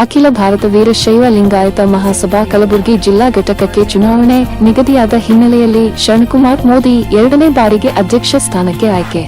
ಅಖಿಲ ಭಾರತ ವೀರಶೈವ ಲಿಂಗಾಯತ ಮಹಾಸಭಾ ಕಲಬುರಗಿ ಜಿಲ್ಲಾ ಘಟಕಕ್ಕೆ ಚುನಾವಣೆ ನಿಗದಿಯಾದ ಹಿನ್ನೆಲೆಯಲ್ಲಿ ಶರಣಕುಮಾರ್ ಮೋದಿ ಎರಡನೇ ಬಾರಿಗೆ ಅಧ್ಯಕ್ಷ ಸ್ಥಾನಕ್ಕೆ ಆಯ್ಕೆ.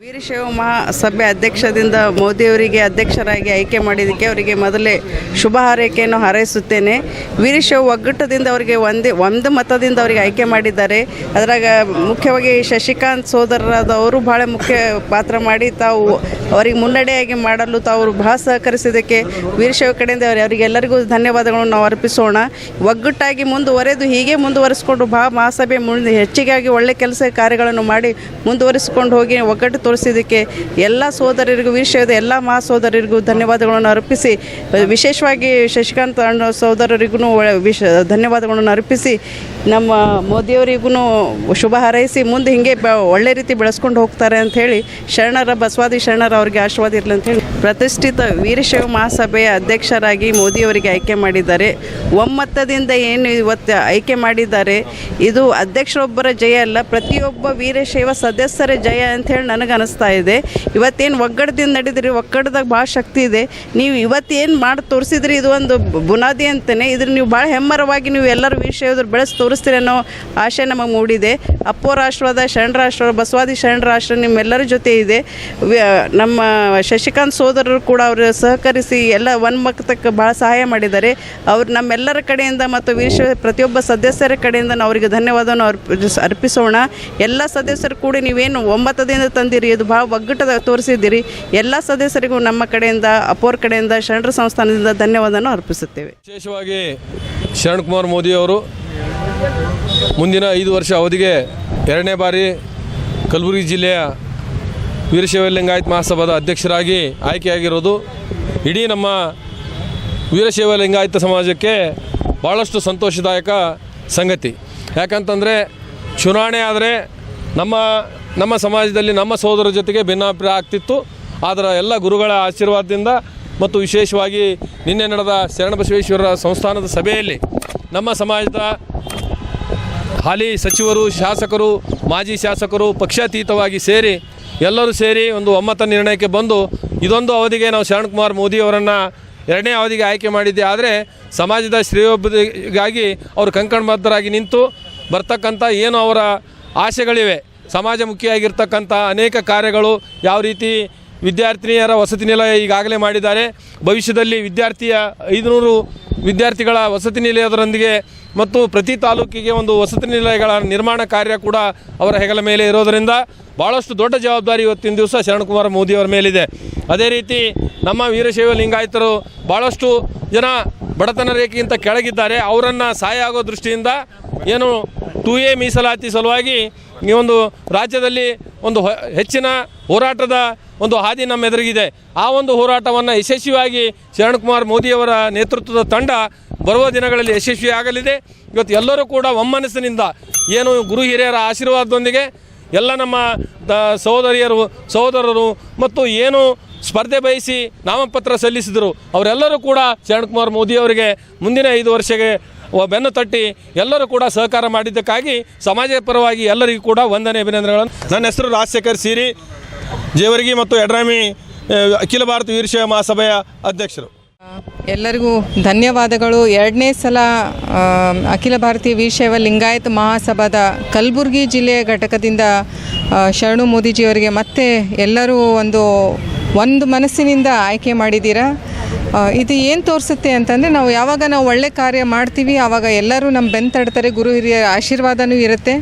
ವೀರಶೈವ ಮಹಾಸಭೆ ಅಧ್ಯಕ್ಷದಿಂದ ಮೋದಿಯವರಿಗೆ ಅಧ್ಯಕ್ಷರಾಗಿ ಆಯ್ಕೆ ಮಾಡಿದ್ದಕ್ಕೆ ಅವರಿಗೆ ಮೊದಲೇ ಶುಭ ಹಾರೈಕೆಯನ್ನು ಹಾರೈಸುತ್ತೇನೆ. ವೀರಶೈವ ಒಗ್ಗಟ್ಟದಿಂದ ಅವರಿಗೆ ಒಂದೇ, ಒಂದು ಮತದಿಂದ ಅವರಿಗೆ ಆಯ್ಕೆ ಮಾಡಿದ್ದಾರೆ. ಅದರಾಗ ಮುಖ್ಯವಾಗಿ ಶಶಿಕಾಂತ್ ಸೋದರರಾದವರು ಭಾಳ ಮುಖ್ಯ ಪಾತ್ರ ಮಾಡಿ ತಾವು ಅವರಿಗೆ ಮುನ್ನಡೆಯಾಗಿ ಮಾಡಲು ತಾವು ಬಹಳ ಸಹಕರಿಸಿದ್ದಕ್ಕೆ ವೀರಶೈವ ಕಡೆಯಿಂದ ಅವರಿಗೆ ಅವರಿಗೆಲ್ಲರಿಗೂ ಧನ್ಯವಾದಗಳನ್ನು ನಾವು ಅರ್ಪಿಸೋಣ. ಒಗ್ಗಟ್ಟಾಗಿ ಮುಂದುವರೆದು ಹೀಗೆ ಮುಂದುವರಿಸಿಕೊಂಡು ಬಾ, ಮಹಾಸಭೆ ಮುಂದೆ ಹೆಚ್ಚಿಗಾಗಿ ಒಳ್ಳೆ ಕೆಲಸ ಕಾರ್ಯಗಳನ್ನು ಮಾಡಿ ಮುಂದುವರಿಸಿಕೊಂಡು ಹೋಗಿ ಒಗ್ಗಟ್ಟು ತೋರಿಸಿದ್ದಕ್ಕೆ ಎಲ್ಲ ಸೋದರರಿಗೂ ವೀರಶೈವದ ಎಲ್ಲ ಮಹಾಸೋದರರಿಗೂ ಧನ್ಯವಾದಗಳನ್ನು ಅರ್ಪಿಸಿ, ವಿಶೇಷವಾಗಿ ಶಶಿಕಾಂತ್ ಅಣ್ಣ ಸೋದರರಿಗೂ ವಿಶ ಧನ್ಯವಾದಗಳನ್ನು ಅರ್ಪಿಸಿ, ನಮ್ಮ ಮೋದಿಯವರಿಗೂ ಶುಭ ಹಾರೈಸಿ ಮುಂದೆ ಹೀಗೆ ಒಳ್ಳೆ ರೀತಿ ಬೆಳೆಸ್ಕೊಂಡು ಹೋಗ್ತಾರೆ ಅಂತ ಹೇಳಿ ಶರಣರ ಬಸವಾದಿ ಶರಣರ ಅವ್ರಿಗೆ ಆಶೀರ್ವಾದ ಇರಲಿ ಅಂತ ಹೇಳಿ ಪ್ರತಿಷ್ಠಿತ ವೀರಶೈವ ಮಹಾಸಭೆಯ ಅಧ್ಯಕ್ಷರಾಗಿ ಮೋದಿಯವರಿಗೆ ಆಯ್ಕೆ ಮಾಡಿದ್ದಾರೆ. ಒಮ್ಮತದಿಂದ ಏನು ಇವತ್ತು ಆಯ್ಕೆ ಮಾಡಿದ್ದಾರೆ, ಇದು ಅಧ್ಯಕ್ಷರೊಬ್ಬರ ಜಯ ಅಲ್ಲ, ಪ್ರತಿಯೊಬ್ಬ ವೀರಶೈವ ಸದಸ್ಯರ ಜಯ ಅಂತ ಹೇಳಿ ನನಗೆ ಅನಿಸ್ತಾ ಇದೆ. ಇವತ್ತೇನು ಒಗ್ಗಡದಿಂದ ನಡೆದಿರಿ, ಒಗ್ಗಡದಾಗ ಭಾಳ ಶಕ್ತಿ ಇದೆ. ನೀವು ಇವತ್ತೇನು ಮಾಡಿ ತೋರಿಸಿದ್ರಿ ಇದು ಒಂದು ಬುನಾದಿ ಅಂತಲೇ ಇದ್ರ ನೀವು ಭಾಳ ಹೆಮ್ಮರವಾಗಿ ನೀವು ಎಲ್ಲರೂ ವೀರಶೈವದ್ರು ಬೆಳೆಸಿ ತೋರಿಸ್ತೀರಿ ಅನ್ನೋ ಆಶೆ ನಮಗೆ ಮೂಡಿದೆ. ಅಪ್ಪೋ ರಾಷ್ಟ್ರದ ಶರಣರಾಷ್ಟ್ರ ಬಸವಾದಿ ಶರಣರಾಷ್ಟ್ರ ನಿಮ್ಮೆಲ್ಲರ ಜೊತೆ ಇದೆ. ವ್ಯ- ನಮ್ಮ ಶಶಿಕಾಂತ್ ಸೋದರರು ಕೂಡ ಅವರು ಸಹಕರಿಸಿ ಎಲ್ಲ ಒನ್ಮತಕ್ಕೆ ಭಾಳ ಸಹಾಯ ಮಾಡಿದ್ದಾರೆ. ಅವ್ರು ನಮ್ಮೆಲ್ಲರ ಕಡೆಯಿಂದ ಮತ್ತು ವಿಶ್ವ ಪ್ರತಿಯೊಬ್ಬ ಸದಸ್ಯರ ಕಡೆಯಿಂದ ನಾವು ಅವರಿಗೆ ಧನ್ಯವಾದವನ್ನು ಅರ್ಪಿಸ್ ಅರ್ಪಿಸೋಣ. ಎಲ್ಲ ಸದಸ್ಯರು ಕೂಡ ನೀವೇನು ಒಮ್ಮತದಿಂದ ತಂದಿರಿ, ಇದು ಭಾಳ ಒಗ್ಗಟ್ಟದ ತೋರಿಸಿದ್ದೀರಿ. ಎಲ್ಲ ಸದಸ್ಯರಿಗೂ ನಮ್ಮ ಕಡೆಯಿಂದ, ಅಪೋರ್ ಕಡೆಯಿಂದ, ಶರಣರ ಸಂಸ್ಥಾನದಿಂದ ಧನ್ಯವಾದವನ್ನು ಅರ್ಪಿಸುತ್ತೇವೆ. ವಿಶೇಷವಾಗಿ ಶರಣ್ ಮೋದಿ ಅವರು ಮುಂದಿನ ಐದು ವರ್ಷ ಅವಧಿಗೆ ಎರಡನೇ ಬಾರಿ ಕಲಬುರಗಿ ಜಿಲ್ಲೆಯ ವೀರಶೈವ ಲಿಂಗಾಯತ್ ಮಹಾಸಭಾದ ಅಧ್ಯಕ್ಷರಾಗಿ ಆಯ್ಕೆಯಾಗಿರೋದು. ಇಡೀ ನಮ್ಮ ವೀರಶೈವ ಲಿಂಗಾಯತ ಸಮಾಜಕ್ಕೆ ಭಾಳಷ್ಟು ಸಂತೋಷದಾಯಕ ಸಂಗತಿ. ಯಾಕಂತಂದರೆ ಚುನಾವಣೆ ಆದರೆ ನಮ್ಮ ನಮ್ಮ ಸಮಾಜದಲ್ಲಿ ನಮ್ಮ ಸಹೋದರ ಜೊತೆಗೆ ಭಿನ್ನಾಭಿಪ್ರಾಯ ಆಗ್ತಿತ್ತು. ಆದರೆ ಎಲ್ಲ ಗುರುಗಳ ಆಶೀರ್ವಾದದಿಂದ ಮತ್ತು ವಿಶೇಷವಾಗಿ ನಿನ್ನೆ ನಡೆದ ಶರಣಬಸವೇಶ್ವರ ಸಂಸ್ಥಾನದ ಸಭೆಯಲ್ಲಿ ನಮ್ಮ ಸಮಾಜದ ಹಾಲಿ ಸಚಿವರು, ಶಾಸಕರು, ಮಾಜಿ ಶಾಸಕರು ಪಕ್ಷಾತೀತವಾಗಿ ಸೇರಿ ಎಲ್ಲರೂ ಸೇರಿ ಒಂದು ಒಮ್ಮತ ನಿರ್ಣಯಕ್ಕೆ ಬಂದು ಇದೊಂದು ಅವಧಿಗೆ ನಾವು ಶರಣಕುಮಾರ್ ಮೋದಿಯವರನ್ನು ಎರಡನೇ ಅವಧಿಗೆ ಆಯ್ಕೆ ಮಾಡಿದ್ದೆ. ಆದರೆ ಸಮಾಜದ ಶ್ರೇಯೋಭಿವೃದ್ಧಿಗಾಗಿ ಅವರು ಕಂಕಣಬದ್ಧರಾಗಿ ನಿಂತು ಬರ್ತಕ್ಕಂಥ ಏನು ಅವರ ಆಸೆಗಳಿವೆ. ಸಮಾಜಮುಖಿಯಾಗಿರ್ತಕ್ಕಂಥ ಅನೇಕ ಕಾರ್ಯಗಳು ಯಾವ ರೀತಿ ವಿದ್ಯಾರ್ಥಿನಿಯರ ವಸತಿ ನಿಲಯ ಈಗಾಗಲೇ ಮಾಡಿದ್ದಾರೆ. ಭವಿಷ್ಯದಲ್ಲಿ ವಿದ್ಯಾರ್ಥಿಯ ಐದುನೂರು ವಿದ್ಯಾರ್ಥಿಗಳ ವಸತಿ ನಿಲಯದರೊಂದಿಗೆ ಮತ್ತು ಪ್ರತಿ ತಾಲೂಕಿಗೆ ಒಂದು ವಸತಿ ನಿಲಯಗಳ ನಿರ್ಮಾಣ ಕಾರ್ಯ ಕೂಡ ಅವರ ಹೆಗಲ ಮೇಲೆ ಇರೋದರಿಂದ ಭಾಳಷ್ಟು ದೊಡ್ಡ ಜವಾಬ್ದಾರಿ ಇವತ್ತಿನ ದಿವಸ ಶರಣಕುಮಾರ ಮೋದಿಯವರ ಮೇಲಿದೆ. ಅದೇ ರೀತಿ ನಮ್ಮ ವೀರಶೈವ ಲಿಂಗಾಯತರು ಭಾಳಷ್ಟು ಜನ ಬಡತನ ರೇಖೆಗಿಂತ ಕೆಳಗಿದ್ದಾರೆ. ಅವರನ್ನು ಸಹಾಯ ಆಗೋ ದೃಷ್ಟಿಯಿಂದ ಏನು ಟು ಎ ಮೀಸಲಾತಿ ಸಲುವಾಗಿ ಈ ಒಂದು ರಾಜ್ಯದಲ್ಲಿ ಒಂದು ಹೆಚ್ಚಿನ ಹೋರಾಟದ ಒಂದು ಹಾದಿ ನಮ್ಮ ಎದುರಿಗಿದೆ. ಆ ಒಂದು ಹೋರಾಟವನ್ನು ಯಶಸ್ವಿಯಾಗಿ ಶರಣಕುಮಾರ್ ಮೋದಿಯವರ ನೇತೃತ್ವದ ತಂಡ ಬರುವ ದಿನಗಳಲ್ಲಿ ಯಶಸ್ವಿ ಆಗಲಿದೆ ಇವತ್ತು ಎಲ್ಲರೂ ಕೂಡ ಒಮ್ಮನಸ್ಸಿನಿಂದ ಏನು ಗುರು ಹಿರಿಯರ ಆಶೀರ್ವಾದದೊಂದಿಗೆ ಎಲ್ಲ ನಮ್ಮ ದ- ಸಹೋದರಿಯರು, ಸಹೋದರರು ಮತ್ತು ಏನು ಸ್ಪರ್ಧೆ ಬಯಸಿ ನಾಮಪತ್ರ ಸಲ್ಲಿಸಿದರು, ಅವರೆಲ್ಲರೂ ಕೂಡ ಶರಣಕುಮಾರ್ ಮೋದಿಯವರಿಗೆ ಮುಂದಿನ ಐದು ವರ್ಷಕ್ಕೆ ಬೆನ್ನು ತಟ್ಟಿ ಎಲ್ಲರೂ ಕೂಡ ಸಹಕಾರ ಮಾಡಿದ್ದಕ್ಕಾಗಿ ಸಮಾಜ ಪರವಾಗಿ ಎಲ್ಲರಿಗೂ ಕೂಡ ವಂದನೆ, ಅಭಿನಂದನೆಗಳನ್ನು. ನನ್ನ ಹೆಸರು ರಾಜಶೇಖರ್ ಸಿರಿ, ಜೇವರ್ಗಿ ಮತ್ತು ಯಡ್ರಾಮಿ ಅಖಿಲ ಭಾರತ ವೀರಶೈವ ಮಹಾಸಭೆಯ ಅಧ್ಯಕ್ಷರು. ಎಲ್ಲರಿಗೂ ಧನ್ಯವಾದಗಳು. ಎರಡನೇ ಸಲ ಅಖಿಲ ಭಾರತೀಯ ವೀರಶೈವ ಲಿಂಗಾಯತ ಮಹಾಸಭಾದ ಕಲಬುರಗಿ ಜಿಲ್ಲೆಯ ಘಟಕದಿಂದ ಶರಣು ಮೋದಿಜಿಯವರಿಗೆ ಮತ್ತೆ ಎಲ್ಲರೂ ಒಂದು ಒಂದು ಮನಸ್ಸಿನಿಂದ ಆಯ್ಕೆ ಮಾಡಿದ್ದೀರಾ? ಇದು ಏನು ತೋರಿಸುತ್ತೆ ಅಂತಂದರೆ ನಾವು ಯಾವಾಗ ನಾವು ಒಳ್ಳೆ ಕಾರ್ಯ ಮಾಡ್ತೀವಿ ಆವಾಗ ಎಲ್ಲರೂ ನಮ್ಮ ಬೆನ್ ತಡ್ತಾರೆ, ಗುರು ಹಿರಿಯರ ಆಶೀರ್ವಾದನೂ ಇರುತ್ತೆ.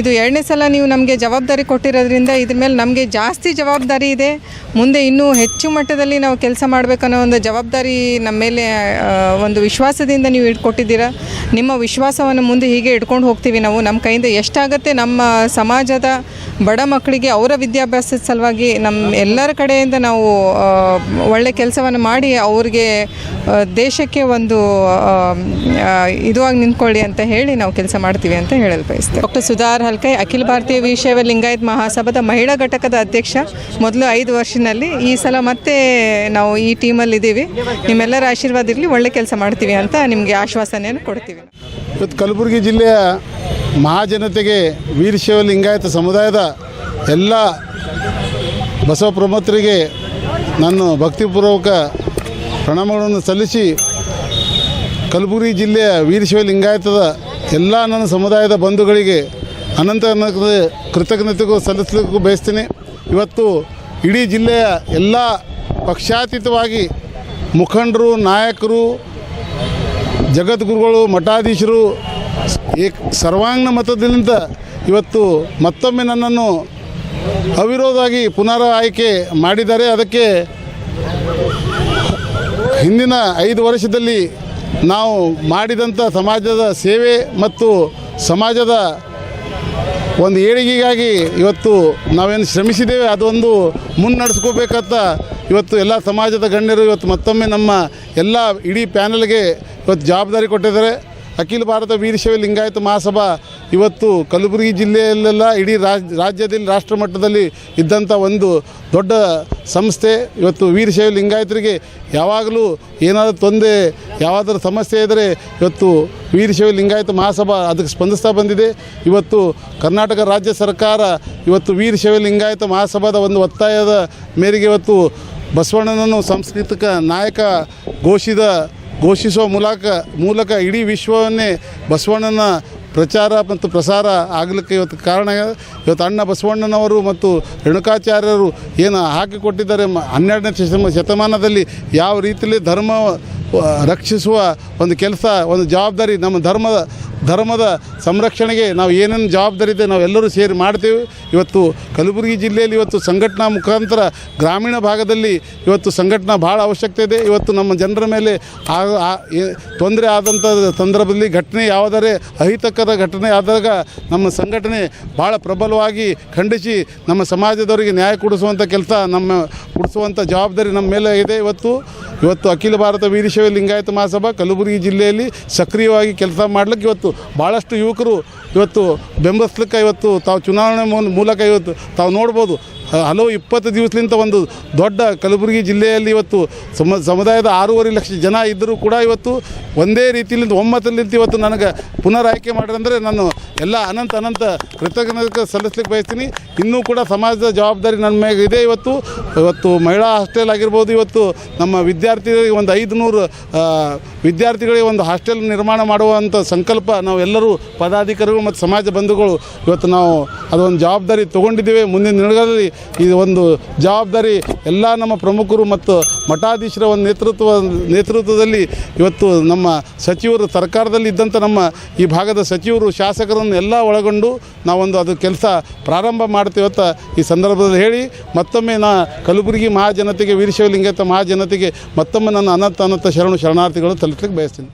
ಇದು ಎರಡನೇ ಸಲ ನೀವು ನಮಗೆ ಜವಾಬ್ದಾರಿ ಕೊಟ್ಟಿರೋದ್ರಿಂದ ಇದ್ರ ಮೇಲೆ ನಮಗೆ ಜಾಸ್ತಿ ಜವಾಬ್ದಾರಿ ಇದೆ. ಮುಂದೆ ಇನ್ನೂ ಹೆಚ್ಚು ಮಟ್ಟದಲ್ಲಿ ನಾವು ಕೆಲಸ ಮಾಡಬೇಕನ್ನೋ ಒಂದು ಜವಾಬ್ದಾರಿ ನಮ್ಮ ಮೇಲೆ ಒಂದು ವಿಶ್ವಾಸದಿಂದ ನೀವು ಇಟ್ಕೊಟ್ಟಿದ್ದೀರಾ. ನಿಮ್ಮ ವಿಶ್ವಾಸವನ್ನು ಮುಂದೆ ಹೀಗೆ ಇಟ್ಕೊಂಡು ಹೋಗ್ತೀವಿ ನಾವು. ನಮ್ಮ ಕೈಯಿಂದ ಎಷ್ಟಾಗುತ್ತೆ ನಮ್ಮ ಸಮಾಜದ ಬಡ ಮಕ್ಕಳಿಗೆ ಅವರ ವಿದ್ಯಾಭ್ಯಾಸದ ಸಲುವಾಗಿ ನಮ್ಮ ಎಲ್ಲರ ಕಡೆಯಿಂದ ನಾವು ಒಳ್ಳೆ ಕೆಲಸವನ್ನು ಮಾಡಿ ಅವ್ರಿಗೆ ದೇಶಕ್ಕೆ ಒಂದು ಇದು ಆಗಿ ಇದುವಾಗಿ ನಿಂತ್ಕೊಳ್ಳಿ ಅಂತ ಹೇಳಿ ನಾವು ಕೆಲಸ ಮಾಡ್ತೀವಿ ಅಂತ ಹೇಳಲು ಬಯಸ್ತೇವೆ. ಡಾಕ್ಟರ್ ಸುಧಾರ್ ಹಲ್ಕೈ ಅಖಿಲ ಭಾರತೀಯ ವಿಷಯವ ಲಿಂಗಾಯತ್ ಮಹಾಸಭಾದ ಮಹಿಳಾ ಘಟಕದ ಅಧ್ಯಕ್ಷ. ಮೊದಲು ಐದು ವರ್ಷದಲ್ಲಿ ಈ ಸಲ ಮತ್ತೆ ನಾವು ಈ ಟೀಮಲ್ಲಿ ಇದ್ದೀವಿ ನಿಮ್ಮೆಲ್ಲರ ಆಶೀರ್ವಾದ ಇರಲಿ ಒಳ್ಳೆ ಕೆಲಸ ಮಾಡ್ತೀವಿ ಅಂತ ನಿಮಗೆ ಆಶ್ವಾಸನೆಯನ್ನು ಕೊಡ್ತೀವಿ. ಇವತ್ತು ಕಲಬುರಗಿ ಜಿಲ್ಲೆಯ ಮಹಾಜನತೆಗೆ ವೀರಶೈವ ಲಿಂಗಾಯತ ಸಮುದಾಯದ ಎಲ್ಲ ಬಸವ ಪ್ರಮುಖರಿಗೆ ನಾನು ಭಕ್ತಿಪೂರ್ವಕ ಪ್ರಣಾಮಗಳನ್ನು ಸಲ್ಲಿಸಿ ಕಲಬುರಗಿ ಜಿಲ್ಲೆಯ ವೀರಶೈವ ಲಿಂಗಾಯತದ ಎಲ್ಲ ನನ್ನ ಸಮುದಾಯದ ಬಂಧುಗಳಿಗೆ ಅನಂತ ಕೃತಜ್ಞತೆಗೂ ಸಲ್ಲಿಸಲಿಕ್ಕೂ ಬಯಸ್ತೀನಿ. ಇವತ್ತು ಇಡೀ ಜಿಲ್ಲೆಯ ಎಲ್ಲ ಪಕ್ಷಾತೀತವಾಗಿ ಮುಖಂಡರು, ನಾಯಕರು, ಜಗದ್ಗುರುಗಳು, ಮಠಾಧೀಶರು, ಏಕ್ ಸರ್ವಾಂಗನ ಮತದಿಂದ ಇವತ್ತು ಮತ್ತೊಮ್ಮೆ ನನ್ನನ್ನು ಅವಿರೋಧವಾಗಿ ಪುನರ್ ಆಯ್ಕೆ ಮಾಡಿದ್ದಾರೆ. ಅದಕ್ಕೆ ಹಿಂದಿನ ಐದು ವರ್ಷದಲ್ಲಿ ನಾವು ಮಾಡಿದಂಥ ಸಮಾಜದ ಸೇವೆ ಮತ್ತು ಸಮಾಜದ ಒಂದು ಏಳಿಗೆಗಾಗಿ ಇವತ್ತು ನಾವೇನು ಶ್ರಮಿಸಿದ್ದೇವೆ, ಅದೊಂದು ಮುನ್ನಡೆಸ್ಕೋಬೇಕಂತ ಇವತ್ತು ಎಲ್ಲ ಸಮಾಜದ ಗಣ್ಯರು ಇವತ್ತು ಮತ್ತೊಮ್ಮೆ ನಮ್ಮ ಎಲ್ಲ ಇಡೀ ಪ್ಯಾನಲ್ಗೆ ಇವತ್ತು ಜವಾಬ್ದಾರಿ ಕೊಟ್ಟಿದ್ದಾರೆ. ಅಖಿಲ ಭಾರತ ವೀರಶೈವ ಲಿಂಗಾಯತ ಮಹಾಸಭಾ ಇವತ್ತು ಕಲಬುರಗಿ ಜಿಲ್ಲೆಯಲ್ಲೆಲ್ಲ ಇಡೀ ರಾಜ್, ರಾಜ್ಯದಲ್ಲಿ ರಾಷ್ಟ್ರ ಮಟ್ಟದಲ್ಲಿ ಇದ್ದಂಥ ಒಂದು ದೊಡ್ಡ ಸಂಸ್ಥೆ. ಇವತ್ತು ವೀರಶೈವ ಲಿಂಗಾಯತರಿಗೆ ಯಾವಾಗಲೂ ಏನಾದರೂ ತೊಂದರೆ, ಯಾವಾದರೂ ಸಮಸ್ಯೆ ಇದ್ದರೆ ಇವತ್ತು ವೀರಶೈವ ಲಿಂಗಾಯತ ಮಹಾಸಭಾ ಅದಕ್ಕೆ ಸ್ಪಂದಿಸ್ತಾ ಬಂದಿದೆ. ಇವತ್ತು ಕರ್ನಾಟಕ ರಾಜ್ಯ ಸರ್ಕಾರ ಇವತ್ತು ವೀರಶೈವ ಲಿಂಗಾಯತ ಮಹಾಸಭಾದ ಒಂದು ಒತ್ತಾಯದ ಮೇರೆಗೆ ಇವತ್ತು ಬಸವಣ್ಣನನ್ನು ಸಾಂಸ್ಕೃತಿಕ ನಾಯಕ ಘೋಷಿತ ಘೋಷಿಸುವ ಮೂಲಕ ಮೂಲಕ ಇಡೀ ವಿಶ್ವವನ್ನೇ ಬಸವಣ್ಣನ ಪ್ರಚಾರ ಮತ್ತು ಪ್ರಸಾರ ಆಗಲಿಕ್ಕೆ ಇವತ್ತು ಕಾರಣ ಇವತ್ತು ಅಣ್ಣ ಬಸವಣ್ಣನವರು ಮತ್ತು ರೇಣುಕಾಚಾರ್ಯರು ಏನು ಹಾಕಿಕೊಟ್ಟಿದ್ದಾರೆ ಹನ್ನೆರಡನೇ ಶತಮ, ಶತಮಾನದಲ್ಲಿ ಯಾವ ರೀತಿಯಲ್ಲಿ ಧರ್ಮ ರಕ್ಷಿಸುವ ಒಂದು ಕೆಲಸ, ಒಂದು ಜವಾಬ್ದಾರಿ ನಮ್ಮ ಧರ್ಮದ ಧರ್ಮದ ಸಂರಕ್ಷಣೆಗೆ ನಾವು ಏನೇನು ಜವಾಬ್ದಾರಿ ಇದೆ ನಾವು ಎಲ್ಲರೂ ಸೇರಿ ಮಾಡ್ತೇವೆ. ಇವತ್ತು ಕಲಬುರಗಿ ಜಿಲ್ಲೆಯಲ್ಲಿ ಇವತ್ತು ಸಂಘಟನಾ ಮುಖಾಂತರ ಗ್ರಾಮೀಣ ಭಾಗದಲ್ಲಿ ಇವತ್ತು ಸಂಘಟನಾ ಭಾಳ ಅವಶ್ಯಕತೆ ಇದೆ. ಇವತ್ತು ನಮ್ಮ ಜನರ ಮೇಲೆ ತೊಂದರೆ ಆದಂಥ ಸಂದರ್ಭದಲ್ಲಿ ಘಟನೆ ಯಾವುದಾದ್ರೆ ಅಹಿತಕರ ಘಟನೆ ಆದಾಗ ನಮ್ಮ ಸಂಘಟನೆ ಭಾಳ ಪ್ರಬಲವಾಗಿ ಖಂಡಿಸಿ ನಮ್ಮ ಸಮಾಜದವರಿಗೆ ನ್ಯಾಯ ಕೊಡಿಸುವಂಥ ಕೆಲಸ, ನಮ್ಮ ಕೊಡಿಸುವಂಥ ಜವಾಬ್ದಾರಿ ನಮ್ಮ ಮೇಲೆ ಇದೆ. ಇವತ್ತು ಇವತ್ತು ಅಖಿಲ ಭಾರತ ವೀರಶೈವ ಲಿಂಗಾಯತ ಮಹಾಸಭಾ ಕಲಬುರಗಿ ಜಿಲ್ಲೆಯಲ್ಲಿ ಸಕ್ರಿಯವಾಗಿ ಕೆಲಸ ಮಾಡ್ಲಿಕ್ಕೆ ಇವತ್ತು ಭಾಳಷ್ಟು ಯುವಕರು ಇವತ್ತು ಬೆಂಬಲಿಸ್ಲಿಕ್ಕೆ ಇವತ್ತು ತಾವು ಚುನಾವಣೆ ಮೂಲಕ ಇವತ್ತು ತಾವು ನೋಡ್ಬೋದು. ಹಲವು ಇಪ್ಪತ್ತು ದಿವಸಲಿಂದ ಒಂದು ದೊಡ್ಡ ಕಲಬುರಗಿ ಜಿಲ್ಲೆಯಲ್ಲಿ ಇವತ್ತು ಸಮ, ಸಮುದಾಯದ ಆರೂವರೆ ಲಕ್ಷ ಜನ ಇದ್ದರೂ ಕೂಡ ಇವತ್ತು ಒಂದೇ ರೀತಿಯಿಂದ ಒಮ್ಮತದಲ್ಲಿ ಇವತ್ತು ನನಗೆ ಪುನರ್ ಆಯ್ಕೆ ಮಾಡಿದ್ರೆ ನಾನು ಎಲ್ಲ ಅನಂತ ಅನಂತ ಕೃತಜ್ಞತೆ ಸಲ್ಲಿಸ್ಲಿಕ್ಕೆ ಬಯಸ್ತೀನಿ. ಇನ್ನೂ ಕೂಡ ಸಮಾಜದ ಜವಾಬ್ದಾರಿ ನನ್ನ ಮೇಲೆ ಇದೆ ಇವತ್ತು. ಇವತ್ತು ಮಹಿಳಾ ಹಾಸ್ಟೆಲ್ ಆಗಿರ್ಬೋದು, ಇವತ್ತು ನಮ್ಮ ವಿದ್ಯಾರ್ಥಿಗಳಿಗೆ ಒಂದು ಐದು ನೂರು ವಿದ್ಯಾರ್ಥಿಗಳಿಗೆ ಒಂದು ಹಾಸ್ಟೆಲ್ ನಿರ್ಮಾಣ ಮಾಡುವಂಥ ಸಂಕಲ್ಪ ನಾವೆಲ್ಲರೂ ಪದಾಧಿಕಾರಿಗಳು ಮತ್ತು ಸಮಾಜ ಬಂಧುಗಳು ಇವತ್ತು ನಾವು ಅದೊಂದು ಜವಾಬ್ದಾರಿ ತೊಗೊಂಡಿದ್ದೇವೆ. ಮುಂದಿನ ದಿನಗಳಲ್ಲಿ ಇದು ಒಂದು ಜವಾಬ್ದಾರಿ ಎಲ್ಲ ನಮ್ಮ ಪ್ರಮುಖರು ಮತ್ತು ಮಠಾಧೀಶರ ಒಂದು ನೇತೃತ್ವ ನೇತೃತ್ವದಲ್ಲಿ ಇವತ್ತು ನಮ್ಮ ಸಚಿವರು ಸರ್ಕಾರದಲ್ಲಿ ಇದ್ದಂಥ ನಮ್ಮ ಈ ಭಾಗದ ಸಚಿವರು, ಶಾಸಕರನ್ನು ಎಲ್ಲ ಒಳಗೊಂಡು ನಾವೊಂದು ಅದು ಕೆಲಸ ಪ್ರಾರಂಭ ಮಾಡ್ತೀವಿ ಅಂತ ಈ ಸಂದರ್ಭದಲ್ಲಿ ಹೇಳಿ, ಮತ್ತೊಮ್ಮೆ ನಾ ಕಲಬುರಗಿ ಮಹಾಜನತೆಗೆ ವೀರಶೈವ ಲಿಂಗಾಯತ ಮಹಾಜನತೆಗೆ ಮತ್ತೊಮ್ಮೆ ನನ್ನ ಅನಂತ ಅನಂತ ಶರಣು ಶರಣಾರ್ಥಿಗಳು ತಲುಪಲಿಕ್ಕೆ ಬಯಸ್ತೀನಿ.